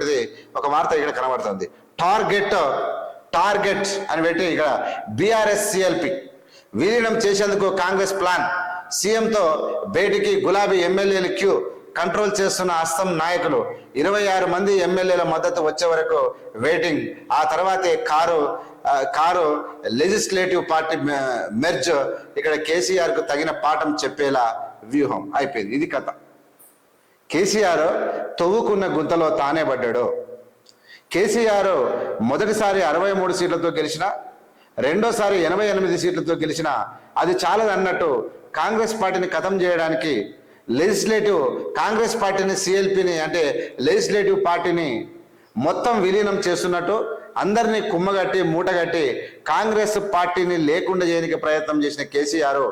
అనేటువంటిది ఒక వార్త ఇక్కడ కనబడుతుంది. టార్గెట్ టార్గెట్ అని పెట్టి ఇక్కడ బీఆర్ఎస్ సిఎల్పి విలీనం చేసేందుకు కాంగ్రెస్ ప్లాన్. సీఎంతో భేటీకి గులాబీ ఎమ్మెల్యేలు క్యూ కంట్రోల్ చేస్తున్న అస్తం నాయకులు. ఇరవై ఆరు మంది ఎమ్మెల్యేల మద్దతు వచ్చే వరకు వెయిటింగ్. ఆ తర్వాతే car car legislative party merge ఇక్కడ కేసీఆర్కు తగిన పాఠం చెప్పేలా వ్యూహం అయిపోయింది. ఇది కథ. కేసీఆర్ తవ్వుకున్న గుంతలో తానే పడ్డాడు. కేసీఆర్ మొదటిసారి అరవై మూడు సీట్లతో గెలిచిన రెండోసారి ఎనభై ఎనిమిది సీట్లతో గెలిచిన అది చాలదన్నట్టు కాంగ్రెస్ పార్టీని ఖతం చేయడానికి లెజిస్లేటివ్ కాంగ్రెస్ పార్టీని సిఎల్పిని అంటే లెజిస్లేటివ్ పార్టీని మొత్తం విలీనం చేస్తున్నట్టు అందరినీ కుమ్మగట్టి మూటగట్టి కాంగ్రెస్ పార్టీని లేకుండా చేయడానికి ప్రయత్నం చేసిన కేసీఆర్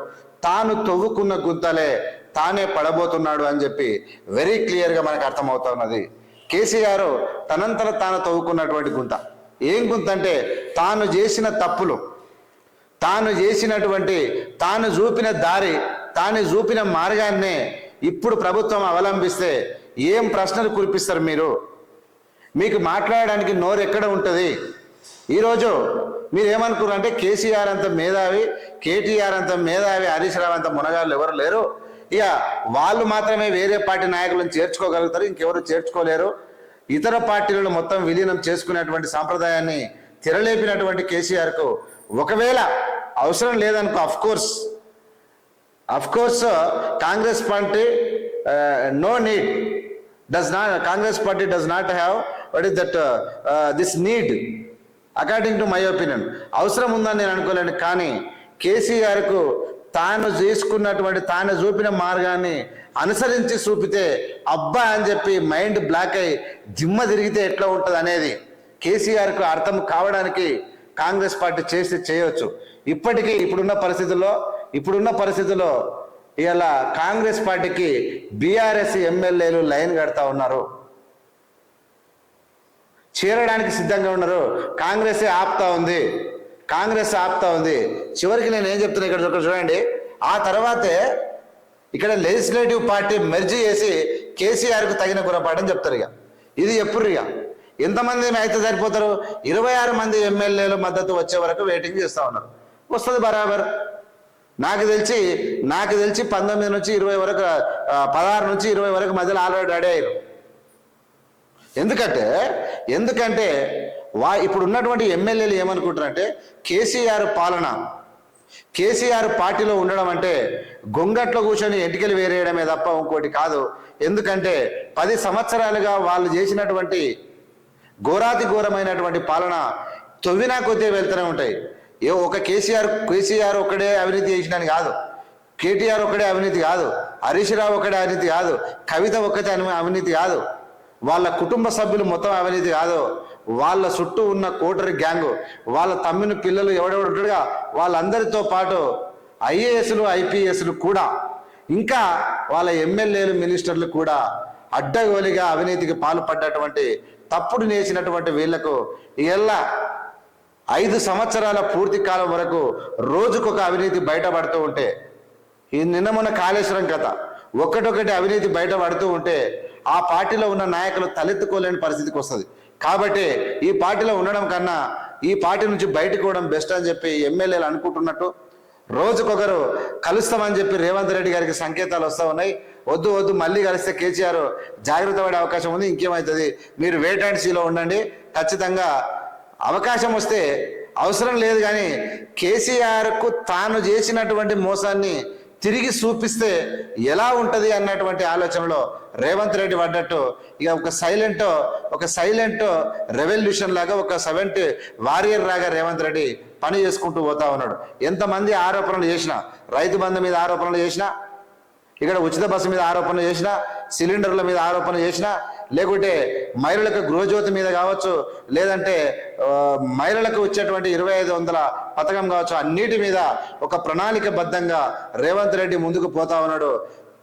తాను తవ్వుకున్న గుంతలే తానే పడబోతున్నాడు అని చెప్పి వెరీ క్లియర్గా మనకు అర్థమవుతా ఉన్నది. కేసీఆర్ తనంతట తాను తవ్వుకున్నటువంటి గుంత. ఏం గుంత అంటే తాను చేసిన తప్పులు తాను చేసినటువంటి తాను చూపిన దారి తాను చూపిన మార్గాన్నే ఇప్పుడు ప్రభుత్వం అవలంబిస్తే ఏం ప్రశ్నలు కురిపిస్తారు మీరు? మీకు మాట్లాడడానికి నోరు ఎక్కడ ఉంటుంది? ఈరోజు మీరు ఏమనుకున్నారు కేసీఆర్ అంత మేధావి కేటీఆర్ అంత మేధావి హరీష్ రావు అంత మునగాళ్ళు ఎవరు లేరు? ఇక వాళ్ళు మాత్రమే వేరే పార్టీ నాయకులను చేర్చుకోగలుగుతారు ఇంకెవరు చేర్చుకోలేరు. ఇతర పార్టీలను మొత్తం విలీనం చేసుకునేటువంటి సాంప్రదాయాన్ని తెరలేపినటువంటి కేసీఆర్కు ఒకవేళ అవసరం లేదనుకో of course of course Congress party no need does not Congress party does not have what is that this need according to my opinion అవసరం ఉందని నేను అనుకోలేను కానీ కేసీఆర్కు తాను చేసుకున్నటువంటి తాను చూపిన మార్గాన్ని అనుసరించి చూపితే అబ్బా అని చెప్పి మైండ్ బ్లాక్ అయి జిమ్మ తిరిగితే ఎట్లా ఉంటుంది అనేది కేసీఆర్కు అర్థం కావడానికి కాంగ్రెస్ పార్టీ చేసి చేయవచ్చు ఇప్పటికీ ఇప్పుడున్న పరిస్థితుల్లో ఇప్పుడున్న పరిస్థితుల్లో ఇలా కాంగ్రెస్ పార్టీకి బీఆర్ఎస్ ఎమ్మెల్యేలు లైన్ కడతా ఉన్నారు. చేరడానికి సిద్ధంగా ఉన్నారు. కాంగ్రెస్ ఆపుతా ఉంది. కాంగ్రెస్ ఆపుతా ఉంది. చివరికి నేను ఏం చెప్తున్నా ఇక్కడ చూడండి. ఆ తర్వాతే ఇక్కడ లెజిస్లేటివ్ పార్టీ మెర్జీ చేసి కేసీఆర్కు తగిన గురపాఠం చెప్తారు ఇక. ఇది ఎప్పుడు ఇక? ఎంతమంది అయితే సరిపోతారు? ఇరవై ఆరు మంది ఎమ్మెల్యేల మద్దతు వచ్చే వరకు వెయిటింగ్ చేస్తూ ఉన్నారు. వస్తుంది బరాబర్. నాకు తెలిసి నాకు తెలిసి పంతొమ్మిది నుంచి ఇరవై వరకు పదహారు నుంచి ఇరవై వరకు మధ్యలో ఆల్రెడీ రెడీ అయ్యారు. ఎందుకంటే ఎందుకంటే వా ఇప్పుడు ఉన్నటువంటి ఎమ్మెల్యేలు ఏమనుకుంటారంటే కేసీఆర్ పాలన కేసీఆర్ పార్టీలో ఉండడం అంటే గొంగట్లో కూర్చొని ఎంటికలు వేరేయడమే తప్ప ఇంకోటి కాదు. ఎందుకంటే పది సంవత్సరాలుగా వాళ్ళు చేసినటువంటి ఘోరాతి ఘోరమైనటువంటి పాలన తొవ్వినా కొద్దిగా వెళ్తూనే ఉంటాయి. ఏ ఒక కేసీఆర్ కేసీఆర్ ఒక్కడే అవినీతి చేసినని కాదు. కేటీఆర్ ఒక్కడే అవినీతి కాదు. హరీష్ రావు ఒక్కడే అవినీతి కాదు. కవిత ఒక్కతే అవినీతి కాదు. వాళ్ళ కుటుంబ సభ్యులు మొత్తం అవినీతి కాదు. వాళ్ళ చుట్టూ ఉన్న కోటరి గ్యాంగ్ వాళ్ళ తమ్మిన పిల్లలు ఎవడెవడు ఉంటాడుగా వాళ్ళందరితో పాటు ఐఏఎస్లు ఐపీఎస్లు కూడా ఇంకా వాళ్ళ ఎమ్మెల్యేలు మినిస్టర్లు కూడా అడ్డగోలిగా అవినీతికి పాల్పడ్డటువంటి తప్పుడు నేసినటువంటి వీళ్ళకు ఇలా ఐదు సంవత్సరాల పూర్తి కాలం వరకు రోజుకొక అవినీతి బయటపడుతూ ఉంటే ఈ నిన్న మొన్న కాళేశ్వరం కథ ఒకటొకటి అవినీతి బయటపడుతూ ఉంటే ఆ పార్టీలో ఉన్న నాయకులు తలెత్తుకోలేని పరిస్థితికి వస్తుంది. కాబట్టి ఈ పార్టీలో ఉండడం కన్నా ఈ పార్టీ నుంచి బయటకు పోవడం బెస్ట్ అని చెప్పి ఎమ్మెల్యేలు అనుకుంటున్నట్టు రోజుకొకరు కలుస్తామని చెప్పి రేవంత్ రెడ్డి గారికి సంకేతాలు వస్తూ ఉన్నాయి. వద్దు వద్దు మళ్ళీ కలిస్తే కేసీఆర్ జాగ్రత్త పడే అవకాశం ఉంది ఇంకేమవుతుంది మీరు వెయిట్ అండ్ సీలో ఉండండి. ఖచ్చితంగా అవకాశం వస్తే అవసరం లేదు కానీ కేసీఆర్కు తాను చేసినటువంటి మోసాన్ని తిరిగి చూపిస్తే ఎలా ఉంటుంది అన్నటువంటి ఆలోచనలో రేవంత్ రెడ్డి పడ్డట్టు ఇక ఒక సైలెంట్ ఒక సైలెంట్ రెవల్యూషన్ లాగా ఒక సెవెంటీ వారియర్ లాగా రేవంత్ రెడ్డి పని చేసుకుంటూ పోతా ఉన్నాడు. ఎంతమంది ఆరోపణలు చేసినా రైతు బంధు మీద ఆరోపణలు చేసినా ఇక్కడ ఉచిత బస్సు మీద ఆరోపణలు చేసినా సిలిండర్ల మీద ఆరోపణ చేసినా లేకుంటే మహిళలకు గృహజ్యోతి మీద కావచ్చు లేదంటే మహిళలకు వచ్చేటువంటి ఇరవై ఐదు వందల పథకం కావచ్చు అన్నిటి మీద ఒక ప్రణాళికబద్ధంగా రేవంత్ రెడ్డి ముందుకు పోతా ఉన్నాడు.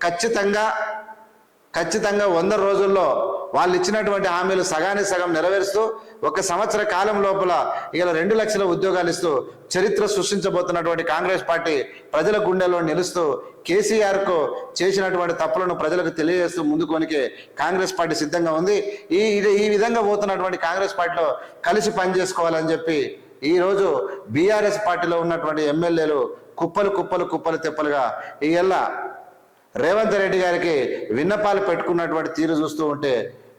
ఖచ్చితంగా ఖచ్చితంగా వంద రోజుల్లో వాళ్ళు ఇచ్చినటువంటి హామీలు సగానికి సగం నెరవేరుస్తూ ఒక సంవత్సర కాలం లోపల ఇలా రెండు లక్షల ఉద్యోగాలు ఇస్తూ చరిత్ర సృష్టించబోతున్నటువంటి కాంగ్రెస్ పార్టీ ప్రజల గుండెల్లో నిలుస్తూ కేసీఆర్కు చేసినటువంటి తప్పులను ప్రజలకు తెలియజేస్తూ ముందుకోనికి కాంగ్రెస్ పార్టీ సిద్ధంగా ఉంది. ఈ ఇది- ఈ విధంగా పోతున్నటువంటి కాంగ్రెస్ పార్టీలో కలిసి పనిచేసుకోవాలని చెప్పి ఈరోజు బీఆర్ఎస్ పార్టీలో ఉన్నటువంటి ఎమ్మెల్యేలు కుప్పలు కుప్పలు కుప్పలు తెప్పలుగా ఈ రేవంత్ రెడ్డి గారికి విన్నపాలు పెట్టుకున్నటువంటి తీరు చూస్తూ ఉంటే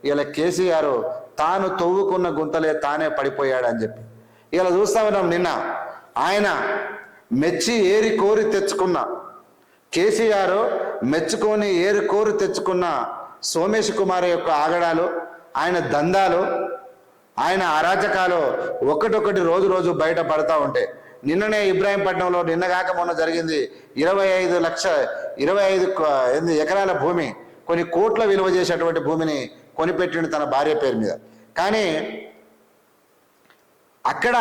ఇలా కేసీఆర్ తాను తవ్వుకున్న గుంతలే తానే పడిపోయాడని చెప్పి. ఇలా చూస్తా ఉన్నాం నిన్న. ఆయన మెచ్చి ఏరి కోరి తెచ్చుకున్న కేసీఆర్ మెచ్చుకొని ఏరి కోరి తెచ్చుకున్న సోమేష్ కుమార్ యొక్క ఆగడాలు ఆయన దందాలు ఆయన అరాచకాలు ఒకటొకటి రోజు రోజు బయట పడతా ఉంటాయి నిన్ననే ఇబ్రాహీంపట్నంలో నిన్నగాక మొన్న జరిగింది ఇరవై ఐదు లక్ష ఇరవై ఐదు ఎకరాల భూమి కొన్ని కోట్ల విలువ చేసేటువంటి భూమిని కొనిపెట్టిండు తన భార్య పేరు మీద. కానీ అక్కడ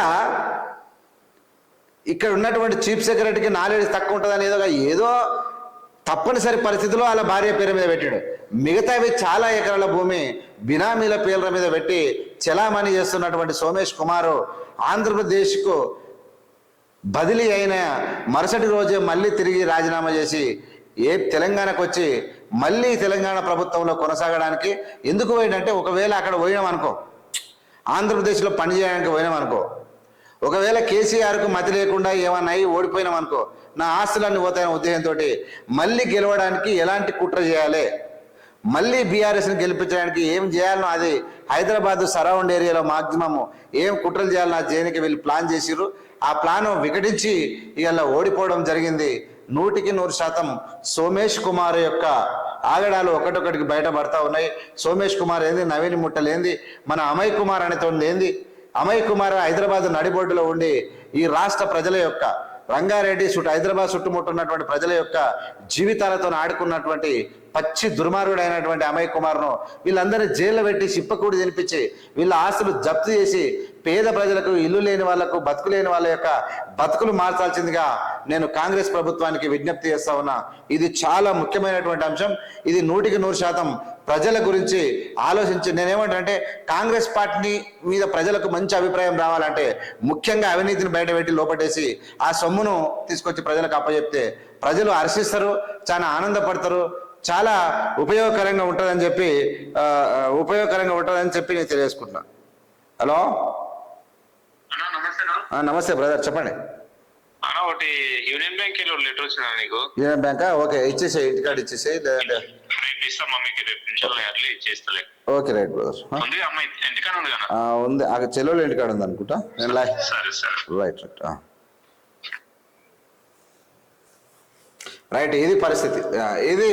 ఇక్కడ ఉన్నటువంటి చీఫ్ సెక్రటరీకి నాలెడ్జ్ తక్కువ ఉంటుందని ఏదో ఏదో తప్పనిసరి పరిస్థితిలో వాళ్ళ భార్య పేరు మీద పెట్టాడు. మిగతావి చాలా ఎకరాల భూమి బినామీల పేర్ల మీద పెట్టి చలామణి చేస్తున్నటువంటి సోమేష్ కుమారు ఆంధ్రప్రదేశ్కు బదిలీ అయిన మరుసటి రోజే మళ్ళీ తిరిగి రాజీనామా చేసి ఏ తెలంగాణకు వచ్చి మళ్ళీ తెలంగాణ ప్రభుత్వంలో కొనసాగడానికి ఎందుకు పోయిందంటే ఒకవేళ అక్కడ పోయినాం అనుకో ఆంధ్రప్రదేశ్లో పని చేయడానికి పోయినాం అనుకో ఒకవేళ కేసీఆర్కు మతి లేకుండా ఏమన్నా అయి ఓడిపోయినాం అనుకో నా ఆస్తులన్నీ పోతాయనే ఉద్దేశంతో మళ్ళీ గెలవడానికి ఎలాంటి కుట్ర చేయాలి? మళ్ళీ బీఆర్ఎస్ని గెలిపించడానికి ఏం చేయాలనో అది హైదరాబాద్ సరౌండ్ ఏరియాలో మాక్సిమం ఏం కుట్రలు చేయాలనో ఆ వీళ్ళు ప్లాన్ చేసిరు ఆ ప్లాన్ వికటించి ఇలా ఓడిపోవడం జరిగింది. నూటికి నూరు శాతం సోమేష్ కుమార్ యొక్క ఆగడాలు ఒకటొకటికి బయటపడతా ఉన్నాయి. సోమేష్ కుమార్ ఏంది? నవీన్ ముట్టలేంది మన అమయ్ కుమార్ అనేతోంది ఏంది? అమయ్ కుమార్ హైదరాబాద్ నడిబొడ్డులో ఉండి ఈ రాష్ట్ర ప్రజల యొక్క రంగారెడ్డి చుట్టూ హైదరాబాద్ చుట్టుముట్టున్నటువంటి ప్రజల యొక్క జీవితాలతో ఆడుకున్నటువంటి పచ్చి దుర్మార్గుడైనటువంటి అమయ కుమార్ను వీళ్ళందరినీ జైల్లో పెట్టి సిప్పకూడి తినిపించి వీళ్ళ ఆస్తులు జప్తు చేసి పేద ప్రజలకు ఇల్లు లేని వాళ్ళకు బతుకు లేని వాళ్ళ యొక్క బతుకులు మార్చాల్సిందిగా నేను కాంగ్రెస్ ప్రభుత్వానికి విజ్ఞప్తి చేస్తా ఉన్నా. ఇది చాలా ముఖ్యమైనటువంటి అంశం. ఇది నూటికి నూరు శాతం ప్రజల గురించి ఆలోచించి నేనేమంటానంటే కాంగ్రెస్ పార్టీని మీద ప్రజలకు మంచి అభిప్రాయం రావాలంటే ముఖ్యంగా అవినీతిని బయటపెట్టి లోపటేసి ఆ సొమ్మును తీసుకొచ్చి ప్రజలకు అప్పచెప్తే ప్రజలు హర్షిస్తారు చాలా ఆనందపడతారు చాలా ఉపయోగకరంగా ఉంటుందని చెప్పి ఉపయోగకరంగా ఉంటుందని చెప్పి నేను తెలియజేసుకుంటున్నా. హలో? నమస్తే బ్రదర్ చెప్పండి. ఒకటి యూనియన్ బ్యాంక్ లెటర్ వచ్చిందా నీకు? యూనియన్ బ్యాంకా? ఓకే ఇచ్చేసేయి ఇంటికాడ ఇచ్చేసేయి లేదంటే రేపు ఇస్తాం మమ్మీకి రేపు నిమిషాలు అట్లా ఇచ్చేస్తలే ఓకే రైట్ బ్రదర్. ఉంది అమ్మాయి ఇంటికానే ఉంది కదా ఉంది. చెల్లెలు ఇంటికాడ ఉంది అనుకుంటా. సరే సరే. రైట్ రైట్ రైట్ ఇది పరిస్థితి. ఇది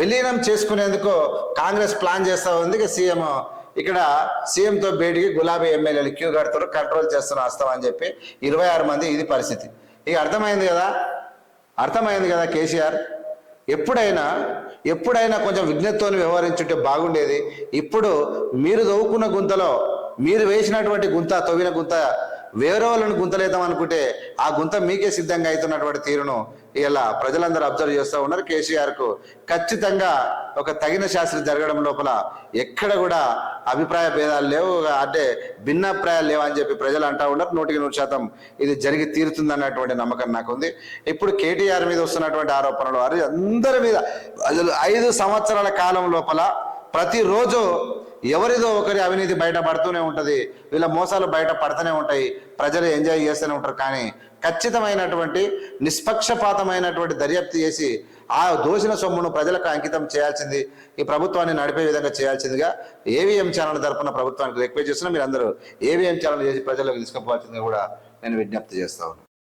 విలీనం చేసుకునేందుకు కాంగ్రెస్ ప్లాన్ చేస్తా ఉంది. సీఎం ఇక్కడ సీఎంతో భేటీకి గులాబీ ఎమ్మెల్యేలు క్యూ కడుతారు కంట్రోల్ చేస్తున్న వస్తాం అని చెప్పి ఇరవై ఆరు మంది ఇది పరిస్థితి. ఇక అర్థమైంది కదా? అర్థమైంది కదా కేసీఆర్? ఎప్పుడైనా ఎప్పుడైనా కొంచెం విజ్ఞతతో వ్యవహరించుంటే బాగుండేది. ఇప్పుడు మీరు తవ్వుకున్న గుంతలో మీరు వేసినటువంటి గుంత తవ్విన గుంత వేరే వాళ్ళని గుంతలేద్దాం అనుకుంటే ఆ గుంత మీకే సిద్ధంగా అవుతున్నటువంటి తీరును ఇలా ప్రజలందరూ అబ్జర్వ్ చేస్తూ ఉన్నారు. కేసీఆర్కు ఖచ్చితంగా ఒక తగిన శాస్త్రం జరగడం లోపల ఎక్కడ కూడా అభిప్రాయ భేదాలు లేవు. అంటే భిన్నాభిప్రాయాలు లేవు అని చెప్పి ప్రజలు అంటా ఉన్నారు. నూటికి నూరు శాతం ఇది జరిగి తీరుతుంది అన్నటువంటి నమ్మకం నాకు ఉంది ఇప్పుడు కేటీఆర్ మీద వస్తున్నటువంటి ఆరోపణలు వారి అందరి మీద ఐదు సంవత్సరాల కాలం లోపల ప్రతిరోజు ఎవరిదో ఒకరి అవినీతి బయట పడుతూనే ఉంటుంది వీళ్ళ మోసాలు బయట పడుతూనే ఉంటాయి ప్రజలు ఎంజాయ్ చేస్తూనే ఉంటారు. కానీ ఖచ్చితమైనటువంటి నిష్పక్షపాతమైనటువంటి దర్యాప్తు చేసి ఆ దోషిన సొమ్మును ప్రజలకు అంకితం చేయాల్సింది ఈ ప్రభుత్వాన్ని నడిపే విధంగా చేయాల్సిందిగా ఏవిఎం ఛానల్ తరపున ప్రభుత్వానికి రిక్వెస్ట్ చేస్తున్నా మీరు అందరూ ఏవిఎం ఛానల్ చేసి ప్రజలకు తీసుకుపోవాల్సిందిగా కూడా నేను విజ్ఞప్తి చేస్తా ఉన్నాను.